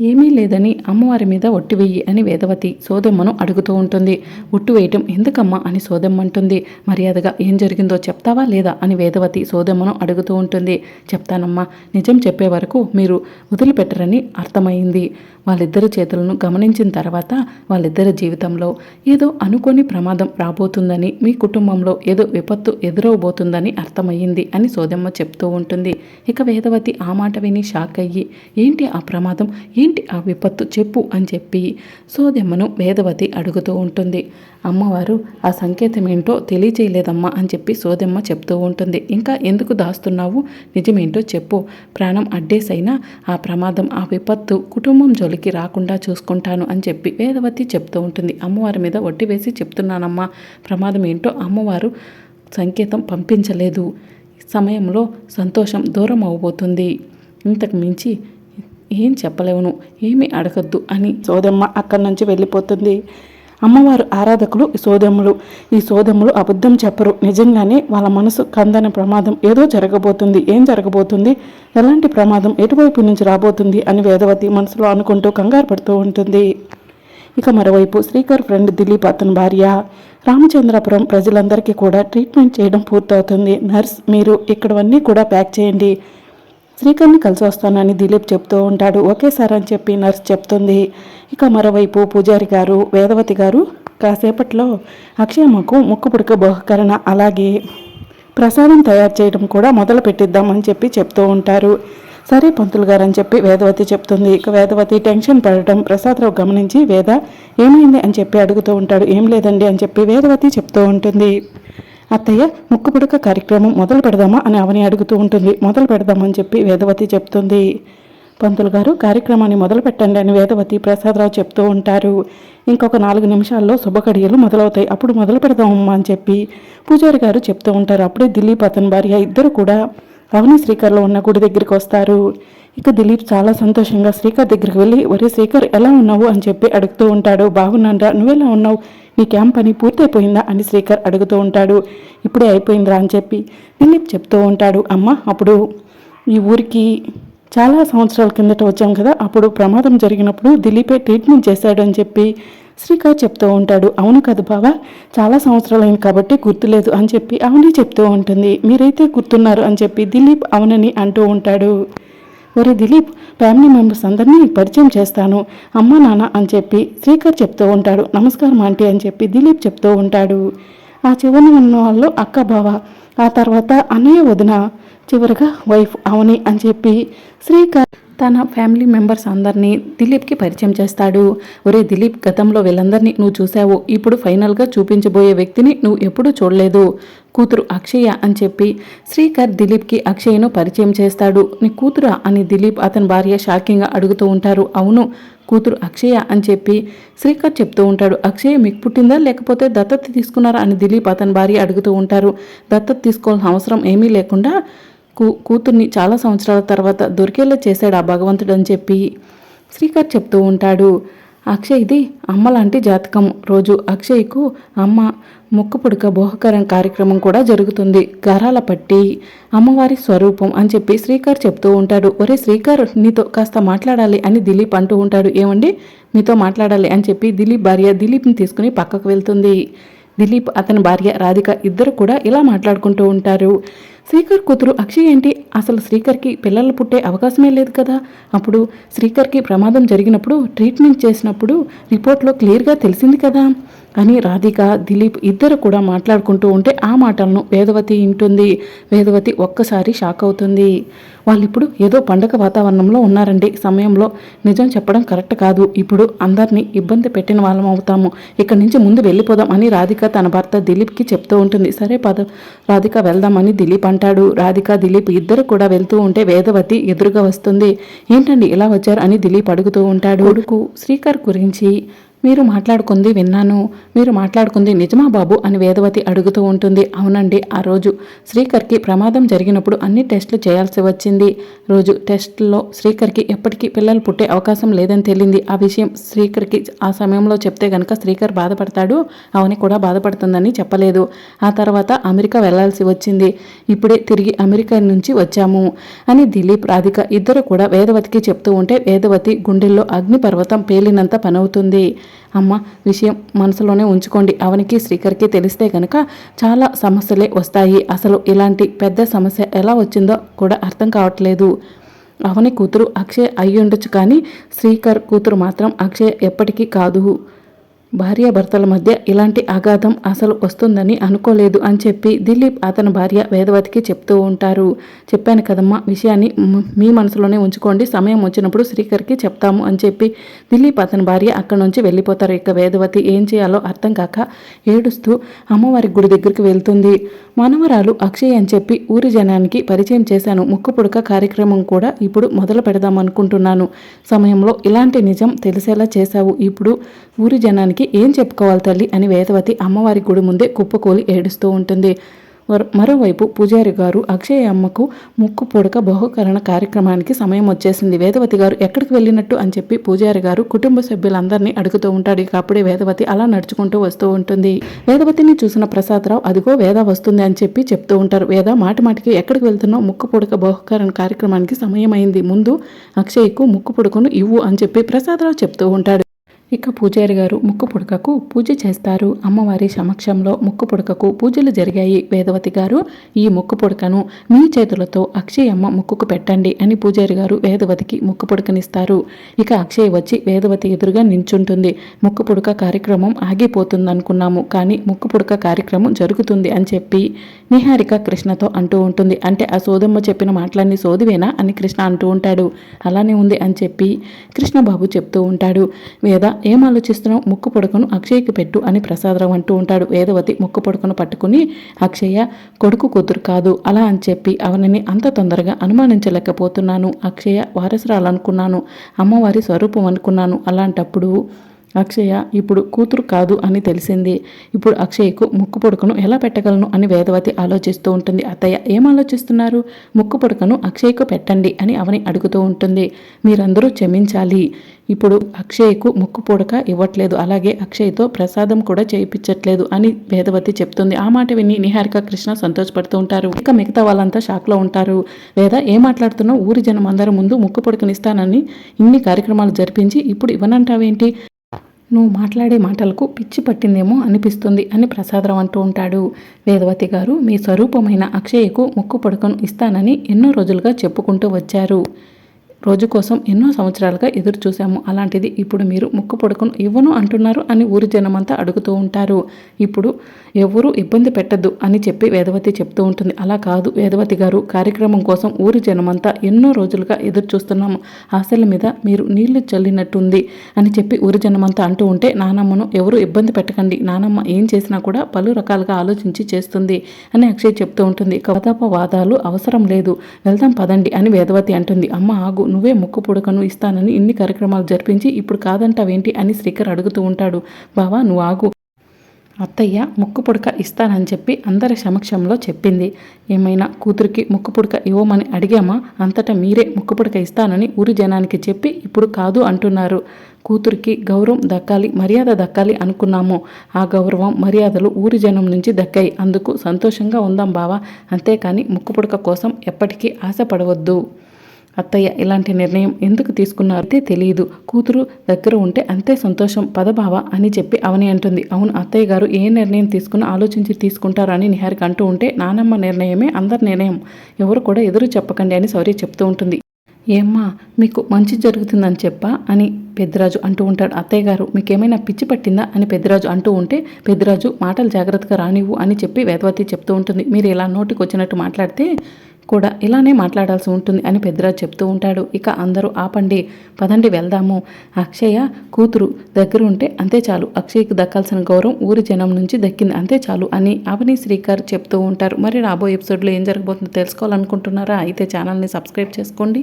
ఏమీ లేదని అమ్మవారి మీద ఒట్టివెయ్యి అని వేదవతి సోదమ్మను అడుగుతూ ఉంటుంది. ఒట్టు వేయటం ఎందుకమ్మా అని సోదమ్మ అంటుంది. మర్యాదగా ఏం జరిగిందో చెప్తావా లేదా అని వేదవతి సోదమ్మను అడుగుతూ ఉంటుంది. చెప్తానమ్మా నిజం చెప్పే వరకు మీరు వదిలిపెట్టరని అర్థమైంది. వాళ్ళిద్దరి చేతులను గమనించిన తర్వాత వాళ్ళిద్దరి జీవితంలో ఏదో అనుకోని ప్రమాదం రాబోతుందని మీ కుటుంబంలో ఏదో విపత్తు ఎదురవబోతుందని అర్థమయ్యింది అని సోదమ్మ చెప్తూ ఉంటుంది. ఇక వేదవతి ఆ మాట విని షాక్ అయ్యి ఏంటి ఆ ప్రమాదం? ఏ ఏంటి ఆ విపత్తు? చెప్పు అని చెప్పి సోదమ్మను వేదవతి అడుగుతూ ఉంటుంది. అమ్మవారు ఆ సంకేతం ఏంటో తెలియచేయలేదమ్మా అని చెప్పి సోదెమ్మ చెప్తూ ఉంటుంది. ఇంకా ఎందుకు దాస్తున్నావు? నిజమేంటో చెప్పు. ప్రాణం అడ్డేసైనా ఆ ప్రమాదం ఆ విపత్తు కుటుంబం జోలికి రాకుండా చూసుకుంటాను అని చెప్పి వేదవతి చెప్తూ ఉంటుంది. అమ్మవారి మీద ఒట్టి వేసి చెప్తున్నానమ్మా ప్రమాదం ఏంటో అమ్మవారు సంకేతం పంపించలేదు. సమయంలో సంతోషం దూరం అవబోతుంది ఇంతకు మించి ఏం చెప్పలేవును ఏమీ అడగద్దు అని సోదమ్మ అక్కడి నుంచి వెళ్ళిపోతుంది. అమ్మవారు ఆరాధకులు ఈ సోదమ్ములు. ఈ సోదమ్ములు అబద్ధం చెప్పరు. నిజంగానే వాళ్ళ మనసు కందని ప్రమాదం ఏదో జరగబోతుంది. ఏం జరగబోతుంది? ఎలాంటి ప్రమాదం ఎటువైపు నుంచి రాబోతుంది అని వేదవతి మనసులో అనుకుంటూ కంగారు పడుతూ ఉంటుంది. ఇక మరోవైపు శ్రీకర్ ఫ్రెండ్ దిలీప్ అతని భార్య. రామచంద్రపురం ప్రజలందరికీ కూడా ట్రీట్మెంట్ చేయడం పూర్తవుతుంది. నర్స్ మీరు ఇక్కడవన్నీ కూడా ప్యాక్ చేయండి. శ్రీకర్ని కలిసి వస్తానని దిలీప్ చెప్తూ ఉంటాడు. ఒకేసారి అని చెప్పి నర్స్ చెప్తుంది. ఇక మరోవైపు పూజారి గారు వేదవతి గారు కాసేపట్లో అక్షయమ్మకు ముక్కు పుడక బహుకరణ అలాగే ప్రసాదం తయారు చేయడం కూడా మొదలు పెట్టిద్దామని చెప్పి చెప్తూ ఉంటారు. సరే పంతులు గారు అని చెప్పి వేదవతి చెప్తుంది. ఇక వేదవతి టెన్షన్ పడటం ప్రసాదరావు గమనించి వేద ఏమైంది? అని చెప్పి అడుగుతూ ఉంటాడు. ఏం లేదండి అని చెప్పి వేదవతి చెప్తూ ఉంటుంది. అత్తయ్య ముక్కు పుడక కార్యక్రమం మొదలు పెడదామా అని అవని అడుగుతూ ఉంటుంది. మొదలు పెడదామని చెప్పి వేదవతి చెప్తుంది. పంతులు గారు కార్యక్రమాన్ని మొదలు పెట్టండి అని వేదవతి ప్రసాదరావు చెప్తూ ఉంటారు. ఇంకొక నాలుగు నిమిషాల్లో శుభకడియలు మొదలవుతాయి. అప్పుడు మొదలు పెడదామమ్మా అని చెప్పి పూజారి గారు చెప్తూ ఉంటారు. అప్పుడే దిలీప్ అతని భార్య ఇద్దరు కూడా అవని శ్రీకర్లో ఉన్న గుడి దగ్గరికి వస్తారు. ఇక దిలీప్ చాలా సంతోషంగా శ్రీకర్ దగ్గరికి వెళ్ళి ఒరే శ్రీకర్ ఎలా ఉన్నావు? అని చెప్పి అడుగుతూ ఉంటాడు. బాగున్నాంరా నువ్వెలా ఉన్నావు? నీ క్యాంప్ పని పూర్తయిపోయిందా? అని శ్రీకర్ అడుగుతూ ఉంటాడు. ఇప్పుడే అయిపోయిందిరా అని చెప్పి. దిలీప్ చెప్తూ ఉంటాడు అమ్మ అప్పుడు ఈ ఊరికి చాలా సంవత్సరాల కిందట వచ్చాం కదా. అప్పుడు ప్రమాదం జరిగినప్పుడు దిలీపే ట్రీట్మెంట్ చేశాడు అని చెప్పి శ్రీకర్ చెప్తూ ఉంటాడు. అవును కదా బావా చాలా సంవత్సరాలైంది కాబట్టి గుర్తులేదు అని చెప్పి. అవని చెప్తూ ఉంటుంది. మీరైతే గుర్తున్నారు అని చెప్పి దిలీప్ అవునని అంటూ ఉంటాడు. ఒరే దిలీప్ ఫ్యామిలీ మెంబర్స్ అందరినీ పరిచయం చేస్తాను. అమ్మ నాన్న అని చెప్పి శ్రీకర్ చెప్తూ ఉంటాడు. నమస్కారం ఆంటీ అని చెప్పి దిలీప్ చెప్తూ ఉంటాడు. ఆ చివరి ఉన్న వాళ్ళు అక్క బావ ఆ తర్వాత అన్నయ్య వదిన చివరిగా వైఫ్ అవని అని చెప్పి శ్రీకర్ తన ఫ్యామిలీ మెంబర్స్ అందరినీ దిలీప్కి పరిచయం చేస్తాడు. ఒరే దిలీప్ గతంలో వీళ్ళందరినీ నువ్వు చూసావు. ఇప్పుడు ఫైనల్గా చూపించబోయే వ్యక్తిని నువ్వు ఎప్పుడూ చూడలేదు. కూతురు అక్షయ అని చెప్పి శ్రీకర్ దిలీప్కి అక్షయను పరిచయం చేస్తాడు. నీ కూతురా? అని దిలీప్ అతని భార్య షాకింగ్గా అడుగుతూ ఉంటారు. అవును కూతురు అక్షయ అని చెప్పి శ్రీకర్ చెప్తూ ఉంటాడు. అక్షయ మీకు పుట్టిందా లేకపోతే దత్తత తీసుకున్నారా? అని దిలీప్ అతని భార్య అడుగుతూ ఉంటారు. దత్తత తీసుకోవాల్సిన అవసరం ఏమీ లేకుండా కూ కూతుర్ని చాలా సంవత్సరాల తర్వాత దొరికేలా చేశాడు ఆ భగవంతుడు అని చెప్పి శ్రీకర్ చెప్తూ ఉంటాడు. అక్షయ్ది అమ్మ లాంటి జాతకం. రోజు అక్షయ్కు అమ్మ ముక్కు పుడక బోహకరం కార్యక్రమం కూడా జరుగుతుంది. గరాల పట్టి అమ్మవారి స్వరూపం అని చెప్పి శ్రీకర్ చెప్తూ ఉంటాడు. ఒరే శ్రీకర్ నీతో కాస్త మాట్లాడాలి అని దిలీప్ అంటూ ఉంటాడు. ఏమండి? మీతో మాట్లాడాలి అని చెప్పి దిలీప్ భార్య దిలీప్ని తీసుకుని పక్కకు వెళ్తుంది. దిలీప్ అతని భార్య రాధిక ఇద్దరు కూడా ఇలా మాట్లాడుకుంటూ ఉంటారు. శ్రీకర్ కూతురు అక్షయ్ ఏంటి? అసలు శ్రీకర్కి పిల్లలు పుట్టే అవకాశమే లేదు కదా. అప్పుడు శ్రీకర్కి ప్రమాదం జరిగినప్పుడు ట్రీట్మెంట్ చేసినప్పుడు రిపోర్ట్లో క్లియర్గా తెలిసింది కదా. అని రాధిక దిలీప్ ఇద్దరు కూడా మాట్లాడుకుంటూ ఉంటే ఆ మాటలను వేదవతి వింటుంది. వేదవతి ఒక్కసారి షాక్ అవుతుంది. వాళ్ళు ఇప్పుడు ఏదో పండగ వాతావరణంలో ఉన్నారండి. సమయంలో నిజం చెప్పడం కరెక్ట్ కాదు. ఇప్పుడు అందరినీ ఇబ్బంది పెట్టిన వాళ్ళం అవుతాము. ఇక్కడి నుంచి ముందు వెళ్ళిపోదాం అని రాధిక తన భర్త దిలీప్కి చెప్తూ ఉంటుంది. సరే పద రాధిక వెళ్దామని దిలీప్ అంటాడు. రాధిక దిలీప్ ఇద్దరు కూడా వెళ్తూ ఉంటే వేదవతి ఎదురుగా వస్తుంది. ఏంటండి ఇలా వచ్చారు అని దిలీప్ అడుగుతూ ఉంటాడు. కొడుకు శ్రీకర్ గురించి మీరు మాట్లాడుకుంది విన్నాను మీరు మాట్లాడుకుంది నిజమా బాబు అని వేదవతి అడుగుతూ ఉంటుంది. అవునండి ఆ రోజు శ్రీకర్కి ప్రమాదం జరిగినప్పుడు అన్ని టెస్టులు చేయాల్సి వచ్చింది. రోజు టెస్టుల్లో శ్రీకర్కి ఎప్పటికీ పిల్లలు పుట్టే అవకాశం లేదని తేలింది. ఆ విషయం శ్రీకర్కి ఆ సమయంలో చెప్తే గనక శ్రీకర్ బాధపడతాడు. అవని కూడా బాధపడుతుందని చెప్పలేదు. ఆ తర్వాత అమెరికా వెళ్ళాల్సి వచ్చింది. ఇప్పుడే తిరిగి అమెరికా నుంచి వచ్చాము అని దిలీప్ రాధిక ఇద్దరు కూడా వేదవతికి చెప్తూ ఉంటే వేదవతి గుండెల్లో అగ్నిపర్వతం పేలినంత పనవుతుంది. అమ్మ విషయం మనసులోనే ఉంచుకోండి. అవనికి శ్రీకర్కి తెలిస్తే కనుక చాలా సమస్యలే వస్తాయి. అసలు ఇలాంటి పెద్ద సమస్య ఎలా వచ్చిందో కూడా అర్థం కావట్లేదు. అవని కూతురు అక్షయ్ అయ్యుండొచ్చు కానీ శ్రీకర్ కూతురు మాత్రం అక్షయ్ ఎప్పటికీ కాదు. భార్యాభర్తల మధ్య ఇలాంటి అగాధం అసలు వస్తుందని అనుకోలేదు అని చెప్పి దిలీప్ అతని భార్య వేదవతికి చెప్తూ ఉంటారు. చెప్పాను కదమ్మా విషయాన్ని మీ మనసులోనే ఉంచుకోండి సమయం వచ్చినప్పుడు శ్రీకర్కి చెప్తాము అని చెప్పి దిలీప్ అతని భార్య అక్కడి నుంచి వెళ్ళిపోతారు. ఇక వేదవతి ఏం చేయాలో అర్థం కాక ఏడుస్తూ అమ్మవారి గుడి దగ్గరికి వెళ్తుంది. మనవరాలు అక్షయ్ అని చెప్పి ఊరి జనానికి పరిచయం చేశాను. ముక్కు పుడక కార్యక్రమం కూడా ఇప్పుడు మొదలు పెడదాం అనుకుంటున్నాను. సమయంలో ఇలాంటి నిజం తెలిసేలా చేశావు. ఇప్పుడు ఊరి జనానికి ఏం చెప్పుకోవాలి తల్లి అని వేదవతి అమ్మవారి గుడి ముందే కుప్పకూలి ఏడుస్తూ ఉంటుంది. మరోవైపు పూజారి గారు అక్షయ అమ్మకు ముక్కు పుడక బహుకరణ కార్యక్రమానికి సమయం వచ్చేసింది. వేదవతి గారు ఎక్కడికి వెళ్ళినట్టు అని చెప్పి పూజారి గారు కుటుంబ సభ్యులందరినీ అడుగుతూ ఉంటాడు. ఇక అప్పుడే వేదవతి అలా నడుచుకుంటూ వస్తూ ఉంటుంది. వేదవతిని చూసిన ప్రసాదరావు అదిగో వేద వస్తుంది అని చెప్పి చెప్తూ ఉంటారు. వేద మాటి మాటికి ఎక్కడికి వెళ్తున్నావు? ముక్కు పుడక బహుకరణ కార్యక్రమానికి సమయం అయింది ముందు అక్షయ్కు ముక్కు పొడుకును ఇవ్వు అని చెప్పి ప్రసాదరావు చెప్తూ ఉంటాడు. ఇక పూజారి గారు ముక్కు పుడకకు పూజ చేస్తారు. అమ్మవారి సమక్షంలో ముక్కు పుడకకు పూజలు జరిగాయి. వేదవతి గారు ఈ ముక్కు పుడకను మీ చేతులతో అక్షయ్ అమ్మ ముక్కుకు పెట్టండి అని పూజారి గారు వేదవతికి ముక్కు పుడకనిస్తారు. ఇక అక్షయ్ వచ్చి వేదవతి ఎదురుగా నించుంటుంది. ముక్కు పుడక కార్యక్రమం ఆగిపోతుంది అనుకున్నాము కానీ ముక్కు పుడక కార్యక్రమం జరుగుతుంది అని చెప్పి నిహారిక కృష్ణతో అంటూ ఉంటుంది. అంటే ఆ సోదమ్మ చెప్పిన మాటలన్నీ సోదివేనా అని కృష్ణ అంటూ ఉంటాడు. అలానే ఉంది అని చెప్పి కృష్ణబాబు చెప్తూ ఉంటాడు. వేద ఏం ఆలోచిస్తున్నావు ముక్కు పొడకను అక్షయ్కి పెట్టు అని ప్రసాదరావు అంటూ ఉంటాడు. వేదవతి ముక్కు పొడకను పట్టుకుని అక్షయ్య కొడుకు కూతురు కాదు అలా అని చెప్పి అవనని అంత తొందరగా అనుమానించలేకపోతున్నాను. అక్షయ వారసురాలనుకున్నాను. అమ్మవారి స్వరూపం అనుకున్నాను అలాంటప్పుడు అక్షయ ఇప్పుడు కూతురు కాదు అని తెలిసింది. ఇప్పుడు అక్షయ్కు ముక్కు పొడకను ఎలా పెట్టగలను అని వేదవతి ఆలోచిస్తూ ఉంటుంది. అత్తయ్య ఏం ఆలోచిస్తున్నారు? ముక్కు పొడకను అక్షయ్కు పెట్టండి అని అవని అడుగుతూ ఉంటుంది. మీరందరూ క్షమించాలి. ఇప్పుడు అక్షయ్కు ముక్కు పొడక ఇవ్వట్లేదు. అలాగే అక్షయ్తో ప్రసాదం కూడా చేయించట్లేదు అని వేదవతి చెప్తుంది. ఆ మాట విని నిహారిక కృష్ణ సంతోషపడుతూ ఉంటారు. ఇక మిగతా వాళ్ళంతా షాక్లో ఉంటారు. వేద ఏం మాట్లాడుతున్నావు? ఊరి జనం అందరి ముందు ముక్కు పొడకనిస్తానని ఇన్ని కార్యక్రమాలు జరిపించి ఇప్పుడు ఇవ్వనంటావేంటి? నువ్వు మాట్లాడే మాటలకు పిచ్చి పట్టిందేమో అనిపిస్తుంది అని ప్రసాదరావు అంటూ ఉంటాడు. వేదవతి గారు మీ స్వరూపమైన అక్షయకు ముక్కు పడుకను ఇస్తానని ఎన్నో రోజులుగా చెప్పుకుంటూ వచ్చారు. రోజు కోసం ఎన్నో సంవత్సరాలుగా ఎదురు చూశాము. అలాంటిది ఇప్పుడు మీరు ముక్కు పొడుకును ఇవ్వను అంటున్నారు అని ఊరి జనమంతా అడుగుతూ ఉంటారు. ఇప్పుడు ఎవరూ ఇబ్బంది పెట్టద్దు అని చెప్పి వేదవతి చెప్తూ ఉంటుంది. అలా కాదు వేదవతి గారు కార్యక్రమం కోసం ఊరి జనమంతా ఎన్నో రోజులుగా ఎదురు చూస్తున్నాము. ఆశల మీద మీరు నీళ్ళు చల్లినట్టుంది అని చెప్పి ఊరి జనమంతా అంటూ ఉంటే నానమ్మను ఎవరు ఇబ్బంది పెట్టకండి. నానమ్మ ఏం చేసినా కూడా పలు రకాలుగా ఆలోచించి చేస్తుంది అని అక్షయ్ చెప్తూ ఉంటుంది. కవతాపవాదాలు అవసరం లేదు. వెళ్దాం పదండి అని వేదవతి అంటుంది. అమ్మ ఆగు నువ్వే ముక్కు పుడకను ఇస్తానని ఇన్ని కార్యక్రమాలు జరిపించి ఇప్పుడు కాదంటావేంటి అని శ్రీకర్ అడుగుతూ ఉంటాడు. బావా నువ్వు ఆగు. అత్తయ్య ముక్కు పుడక ఇస్తానని చెప్పి అందరి సమక్షంలో చెప్పింది. ఏమైనా కూతురికి ముక్కు పుడక ఇవ్వమని అడిగామా? అంతటా మీరే ముక్కు పుడక ఇస్తానని ఊరి జనానికి చెప్పి ఇప్పుడు కాదు అంటున్నారు. కూతురికి గౌరవం దక్కాలి మర్యాద దక్కాలి అనుకున్నాము. ఆ గౌరవం మర్యాదలు ఊరి జనం నుంచి దక్కాయి. అందుకు సంతోషంగా ఉందాం బావా. అంతేకాని ముక్కు పుడక కోసం ఎప్పటికీ ఆశపడవద్దు. అత్తయ్య ఇలాంటి నిర్ణయం ఎందుకు తీసుకున్నారైతే తెలియదు కూతురు దగ్గర ఉంటే అంతే సంతోషం. పదబావ అని చెప్పి అవని అంటుంది. అవును అత్తయ్య గారు ఏ నిర్ణయం తీసుకున్నా ఆలోచించి తీసుకుంటారని నిహారిక అంటూ ఉంటే నానమ్మ నిర్ణయమే అందరి నిర్ణయం. ఎవరు కూడా ఎదురు చెప్పకండి అని సౌర్య చెప్తూ ఉంటుంది. ఏమ్మా మీకు మంచి జరుగుతుందని చెప్పా అని పెద్దరాజు అంటూ ఉంటాడు. అత్తయ్య గారు మీకేమైనా పిచ్చి పట్టిందా? అని పెద్దరాజు అంటూ ఉంటే పెద్దరాజు మాటలు జాగ్రత్తగా రానివ్వు అని చెప్పి వేదవతి చెప్తూ ఉంటుంది. మీరు ఇలా నోటికి వచ్చినట్టు మాట్లాడితే కూడా ఇలానే మాట్లాడాల్సి ఉంటుంది అని పెద్దరాజు చెప్తూ ఉంటాడు. ఇక అందరూ ఆపండి పదండి వెళ్దాము. అక్షయ కూతురు దగ్గర ఉంటే అంతే చాలు. అక్షయ్కి దక్కాల్సిన గౌరవం ఊరి జనం నుంచి దక్కింది అంతే చాలు అని అవని శ్రీకర్ చెప్తూ ఉంటారు. మరి రాబోయే ఎపిసోడ్లో ఏం జరగబోతుందో తెలుసుకోవాలనుకుంటున్నారా? అయితే ఛానల్ని సబ్స్క్రైబ్ చేసుకోండి.